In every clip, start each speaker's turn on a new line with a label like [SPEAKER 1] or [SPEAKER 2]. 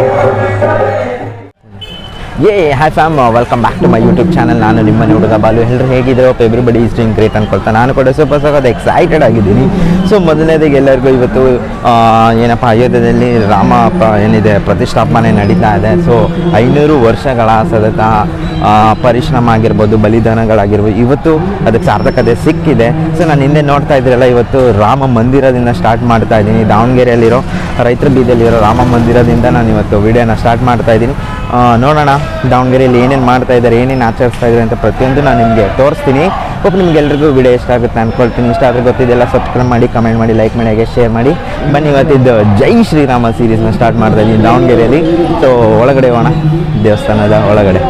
[SPEAKER 1] Amém. ಏ hi fam welcome back to my YouTube channel ನಾನು ನಿಮ್ಮ ಹುಡುಗ ಬಾಲು. ಎಲ್ಲರೂ ಹೇಗಿದ್ರು ಎವ್ರಿಬಡಿ ಈಸ್ ಡೂಯಿಂಗ್ ಗ್ರೇಟ್ ಅನ್ಕೊಳ್ತಾ ನಾನು ಕೂಡ ಸೂಪರ್ ಸಖತ್ ಎಕ್ಸೈಟೆಡ್ ಆಗಿದ್ದೀನಿ. ಸೊ ಮೊದಲನೇದಾಗಿ ಎಲ್ಲರಿಗೂ ಇವತ್ತು ಏನಪ್ಪ, ಅಯೋಧ್ಯೆಯಲ್ಲಿ ರಾಮ ಏನಿದೆ, ಪ್ರತಿಷ್ಠಾಪನೆ ನಡೀತಾ ಇದೆ. ಸೊ ಐನೂರು ವರ್ಷಗಳ ಸತತ ಪರಿಶ್ರಮ ಆಗಿರ್ಬೋದು, ಬಲಿದಾನಗಳಾಗಿರ್ಬೋದು, ಇವತ್ತು ಅದಕ್ಕೆ ಸಾರ್ಥಕತೆ ಸಿಕ್ಕಿದೆ. ಸೊ ನಾನು ಹಿಂದೆ ನೋಡ್ತಾ ಇದ್ದೀರಲ್ಲ ಇವತ್ತು ರಾಮ ಮಂದಿರದಿಂದ ಸ್ಟಾರ್ಟ್ ಮಾಡ್ತಾ ಇದ್ದೀನಿ. ದಾವಣಗೆರೆಯಲ್ಲಿರೋ, ರೈತರ ಬೀದಿಯಲ್ಲಿರೋ ರಾಮ ಮಂದಿರದಿಂದ ನಾನು ಇವತ್ತು ವಿಡಿಯೋನ ಸ್ಟಾರ್ಟ್ ಮಾಡ್ತಾ ಇದ್ದೀನಿ. ನೋಡೋಣ. ದಾವಣಗೆರೆಯಲ್ಲಿ ಏನೇನು ಮಾಡ್ತಾ ಇದ್ದಾರೆ ಏನೇನು ಆಚರಿಸ್ತಾ ಇದ್ದಾರೆ ಅಂತ ಪ್ರತಿಯೊಂದು ನಾನು ನಿಮಗೆ ತೋರಿಸ್ತೀನಿ. ಹೋಪ್ ನಿಮಗೆಲ್ರಿಗೂ ವಿಡಿಯೋ ಇಷ್ಟ ಆಗುತ್ತೆ ಅಂದ್ಕೊಳ್ತೀನಿ ಇಷ್ಟ ಆದರೆ ಗೊತ್ತಿದೆಲ್ಲ ಸಬ್ಸ್ಕ್ರೈಬ್ ಮಾಡಿ ಕಮೆಂಟ್ ಮಾಡಿ ಲೈಕ್ ಮಾಡಿ, ಹಾಗೆ ಶೇರ್ ಮಾಡಿ. ಬನ್ನಿ ಇವತ್ತಿದ್ದು ಜೈ ಶ್ರೀರಾಮ ಸೀರೀಸ್ನ ಸ್ಟಾರ್ಟ್ ಮಾಡ್ತಾ ಇದ್ದೀನಿ ದಾವಣಗೆರೆಯಲ್ಲಿ. ಸೊ ಒಳಗಡೆ ಹೋಗೋಣ. ದೇವಸ್ಥಾನದ ಒಳಗಡೆ.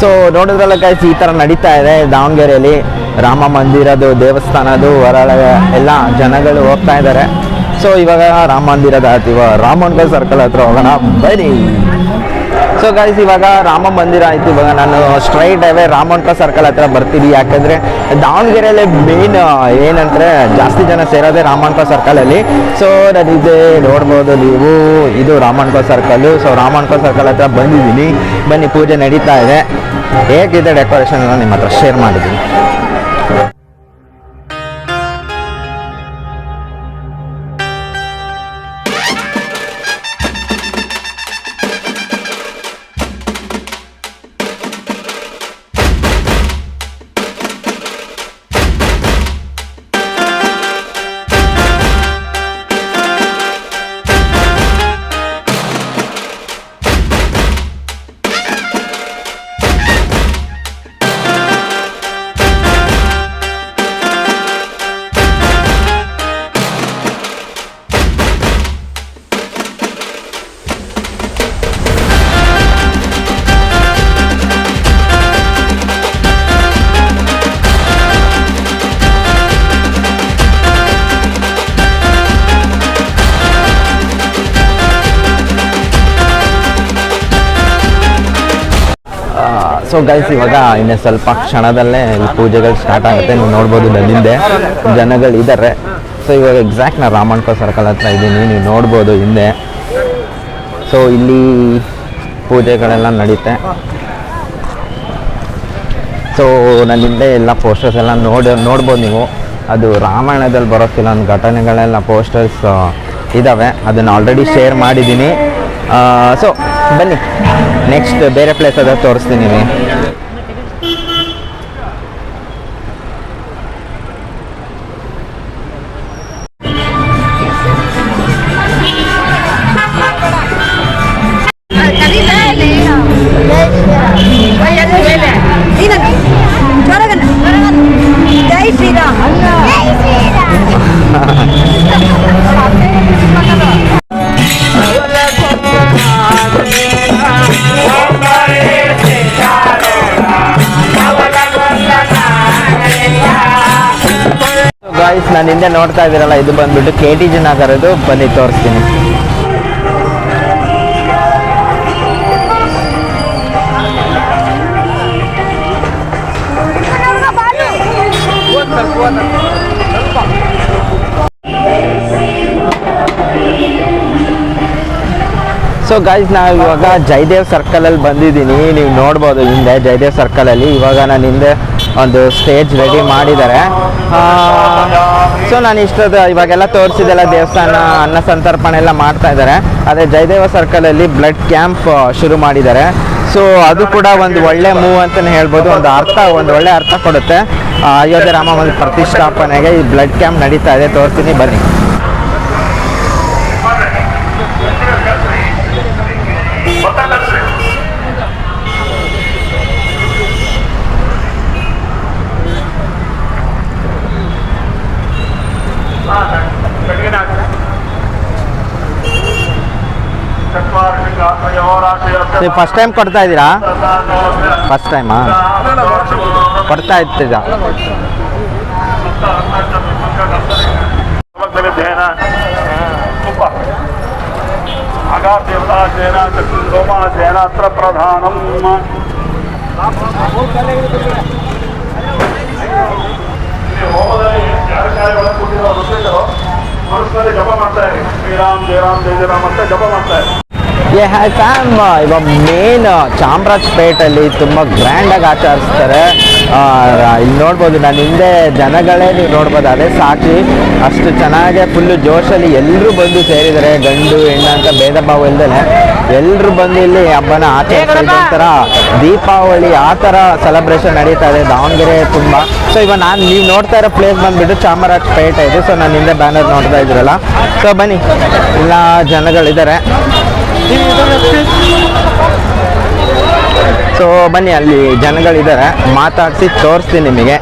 [SPEAKER 1] ಸೊ ನೋಡಿದ್ರಲ್ಲ ಗೈಸ್ ಈ ಥರ ನಡೀತಾ ಇದೆ ದಾವಣಗೆರೆಯಲ್ಲಿ. ರಾಮ ಮಂದಿರದು ದೇವಸ್ಥಾನದು ಹೊರಗಡೆ ಎಲ್ಲ ಜನಗಳು ಹೋಗ್ತಾ ಇದ್ದಾರೆ ಸೊ ಇವಾಗ ರಾಮ ಮಂದಿರದ ಇವಾಗ ರಾಮನ್ಗ ಸರ್ಕಲ್ ಹತ್ರ ಹೋಗೋಣ. ಬನ್ನಿ. ಸೊ ಗೈಸ್ ಇವಾಗ ರಾಮ ಮಂದಿರ ಆಯಿತು. ಇವಾಗ ನಾನು ಸ್ಟ್ರೈಟ್ ಅವೇ ರಾಮಂಟ ಸರ್ಕಲ್ ಹತ್ರ ಬರ್ತೀನಿ. ಯಾಕಂದ್ರೆ ದಾವಣಗೆರೆಯಲ್ಲಿ ಮೇನ್ ಏನಂದ್ರೆ ಜಾಸ್ತಿ ಜನ ಸೇರೋದೇ ಸರ್ಕಲ್ ಸರ್ಕಲಲ್ಲಿ ಸೊ ನಾನು ಇದೆ ನೋಡ್ಬೋದು ನೀವು. ಇದು ರಾಮಂಟ ಸರ್ಕಲ್ಲು ಸೊ ರಾಮಂಟ ಸರ್ಕಲ್ ಹತ್ರ ಬಂದಿದ್ದೀನಿ. ಬನ್ನಿ, ಪೂಜೆ ನಡೀತಾ ಇದೆ. ಹೇಗಿದೆ ಡೆಕೋರೇಷನ್ ನಿಮ್ಮ ಹತ್ರ ಶೇರ್ ಮಾಡಿದ್ದೀನಿ. ಸೊ ಗೈಸ್ ಇವಾಗ ಇನ್ನು ಸ್ವಲ್ಪ ಕ್ಷಣದಲ್ಲೇ ಇಲ್ಲಿ ಪೂಜೆಗಳು ಸ್ಟಾರ್ಟ್ ಆಗುತ್ತೆ. ನೀವು ನೋಡ್ಬೋದು ನನ್ನಿಂದೆ ಜನಗಳು ಇದ್ದಾರೆ ಸೊ ಇವಾಗ ಎಕ್ಸಾಕ್ಟ್ ನಾನು ರಾಮಣ್ಕೋ ಸರ್ಕಲ್ ಹತ್ರ ಇದ್ದೀನಿ. ನೀವು ನೋಡ್ಬೋದು ಹಿಂದೆ. ಸೊ ಇಲ್ಲಿ ಪೂಜೆಗಳೆಲ್ಲ ನಡೀತೆ. ಸೊ ನನ್ನ ಹಿಂದೆ ಎಲ್ಲ ಪೋಸ್ಟರ್ಸ್ ಎಲ್ಲ ನೋಡಿ, ನೋಡ್ಬೋದು ನೀವು. ಅದು ರಾಮಾಯಣದಲ್ಲಿ ಬರೋ ಕೆಲವೊಂದು ಘಟನೆಗಳೆಲ್ಲ ಪೋಸ್ಟರ್ಸ್ ಇದ್ದಾವೆ ಅದನ್ನು ಆಲ್ರೆಡಿ ಶೇರ್ ಮಾಡಿದ್ದೀನಿ. ಸೊ ಬನ್ನಿ. ನೆಕ್ಸ್ಟ್ ಬೇರೆ ಪ್ಲೇಸ್ ಅದ ತೋರಿಸ್ತೀನಿ ಜೈ ನಾನು ಹಿಂದೆ ನೋಡ್ತಾ ಇದ್ದೀರಲ್ಲ ಇದು ಬಂದ್ಬಿಟ್ಟು ಕೆ ಟಿ ಜಿ ನಗರದು ಬನ್ನಿ ತೋರಿಸ್ತೀನಿ. tal. ಸೊ ಗೈಸ್ ನಾವು ಇವಾಗ ಜಯದೇವ್ ಸರ್ಕಲಲ್ಲಿ ಬಂದಿದ್ದೀನಿ. ನೀವು ನೋಡ್ಬೋದು ಹಿಂದೆ ಜಯದೇವ್ ಸರ್ಕಲಲ್ಲಿ ಇವಾಗ ನಾನು ಹಿಂದೆ ಒಂದು ಸ್ಟೇಜ್ ರೆಡಿ ಮಾಡಿದ್ದಾರೆ. ಸೊ ನಾನು ಇಷ್ಟದ ಇವಾಗೆಲ್ಲ ತೋರಿಸಿದೆಲ್ಲ ದೇವಸ್ಥಾನ, ಅನ್ನ ಸಂತರ್ಪಣೆ ಎಲ್ಲ ಮಾಡ್ತಾ ಇದ್ದಾರೆ. ಅದೇ ಜಯದೇವ ಸರ್ಕಲಲ್ಲಿ ಬ್ಲಡ್ ಕ್ಯಾಂಪ್ ಶುರು ಮಾಡಿದ್ದಾರೆ. ಸೊ ಅದು ಕೂಡ ಒಂದು ಒಳ್ಳೆ ಮೂವ್ ಅಂತಲೇ ಹೇಳ್ಬೋದು. ಒಂದು ಅರ್ಥ, ಒಂದು ಒಳ್ಳೆ ಅರ್ಥ ಕೊಡುತ್ತೆ. ಅಯೋಧ್ಯೆ ರಾಮ ಒಂದು ಪ್ರತಿಷ್ಠಾಪನೆಗೆ ಈ ಬ್ಲಡ್ ಕ್ಯಾಂಪ್ ನಡೀತಾ ಇದೆ. ತೋರಿಸ್ತೀನಿ ಬನ್ನಿ. ಫಸ್ಟ್ ಟೈಮ್ ಕೊಡ್ತಾ ಇದ್ದೀರಾ? ಫಸ್ಟ್ ಟೈಮಾ ಕೊಡ್ತಾ ಇರ್ತೀರ
[SPEAKER 2] ಮನಸ್ಸಿನಲ್ಲಿ ಜಪ ಮಾಡ್ತಾ ಇರಿ ಶ್ರೀರಾಮ್, ಜಯರಾಮ್ ಜಯ ಜಯರಾಮ್ ಅಂತ ಜಪ ಮಾಡ್ತಾ ಇರಿ
[SPEAKER 1] ಫ್ಯಾಮ್ ಇವಾಗ ಮೇನ್ ಚಾಮರಾಜಪೇಟಲ್ಲಿ ತುಂಬ ಗ್ರ್ಯಾಂಡಾಗಿ ಆಚರಿಸ್ತಾರೆ. ಇಲ್ಲಿ ನೋಡ್ಬೋದು ನಾನು ಹಿಂದೆ ಜನಗಳೇ ನೀವು ನೋಡ್ಬೋದು ಅದೇ ಸಾಕಿ ಅಷ್ಟು ಚೆನ್ನಾಗೆ ಫುಲ್ಲು ಜೋಶಲ್ಲಿ ಎಲ್ಲರೂ ಬಂದು ಸೇರಿದ್ದಾರೆ ಗಂಡು ಹೆಣ್ಣು ಅಂತ ಭೇದ ಭಾವ ಇಲ್ದೇ ಎಲ್ಲರೂ ಬಂದು ಇಲ್ಲಿ ಹಬ್ಬನ ಆಚರಿಸ್ತಾ ಥರ ದೀಪಾವಳಿ ಆ ಥರ ಸೆಲೆಬ್ರೇಷನ್ ನಡೀತಾ ಇದೆ ದಾವಣಗೆರೆ ತುಂಬ. ಸೊ ಇವಾಗ ನಾನು ನೀವು ನೋಡ್ತಾ ಇರೋ ಪ್ಲೇಸ್ ಬಂದುಬಿಟ್ಟು ಚಾಮರಾಜಪೇಟೆ ಇದೆ. ಸೊ ನಾನು ಹಿಂದೆ ಬ್ಯಾನರ್ ನೋಡ್ತಾ ಇದ್ರಲ್ಲ. ಸೊ ಬನ್ನಿ. ಎಲ್ಲ ಜನಗಳಿದ್ದಾರೆ. ಸೊ ಬನ್ನಿ ಅಲ್ಲಿ ಜನಗಳಿದ್ದಾರೆ. ಮಾತಾಡಿಸಿ ತೋರಿಸ್ತೀನಿ ನಿಮಗೆ.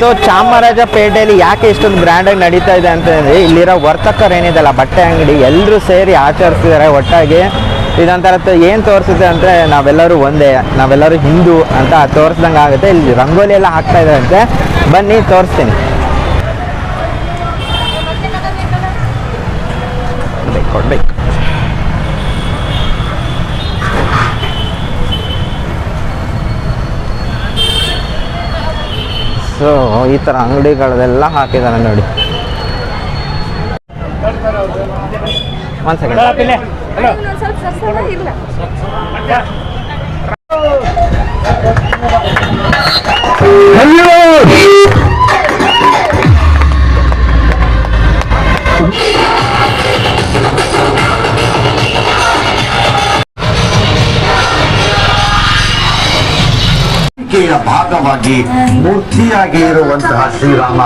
[SPEAKER 1] ಸೊ ಚಾಮರಾಜಪೇಟೆಯಲ್ಲಿ ಯಾಕೆ ಇಷ್ಟೊಂದು ಗ್ರ್ಯಾಂಡಾಗಿ ನಡೀತಾ ಇದೆ ಅಂತಂದರೆ ಇಲ್ಲಿರೋ ವರ್ತಕರು ಏನಿದೆಲ್ಲ ಬಟ್ಟೆ ಅಂಗಡಿ ಎಲ್ಲರೂ ಸೇರಿ ಆಚರಿಸ್ತಿದ್ದಾರೆ ಒಟ್ಟಾಗಿ. ಇದೊಂಥರ ಏನು ತೋರಿಸುತ್ತೆ ಅಂದರೆ, ನಾವೆಲ್ಲರೂ ಒಂದೇ, ನಾವೆಲ್ಲರೂ ಹಿಂದೂ ಅಂತ ತೋರಿಸ್ದಂಗೆ ಆಗುತ್ತೆ ಇಲ್ಲಿ ರಂಗೋಲಿ ಎಲ್ಲ ಹಾಕ್ತಾ ಇದ್ದಾರಂತೆ ಬನ್ನಿ, ತೋರಿಸ್ತೀನಿ. ಸೊ ಈ ಥರ ಅಂಗಡಿಗಳದೆಲ್ಲ ಹಾಕಿದ್ದಾರೆ ನೋಡಿ. ಒಂದು ಸೆಕೆಂಡ್
[SPEAKER 3] ಭಾಗವಾಗಿ ಮೂರ್ತಿಯಾಗಿ ಇರುವಂತಹ ಶ್ರೀರಾಮ.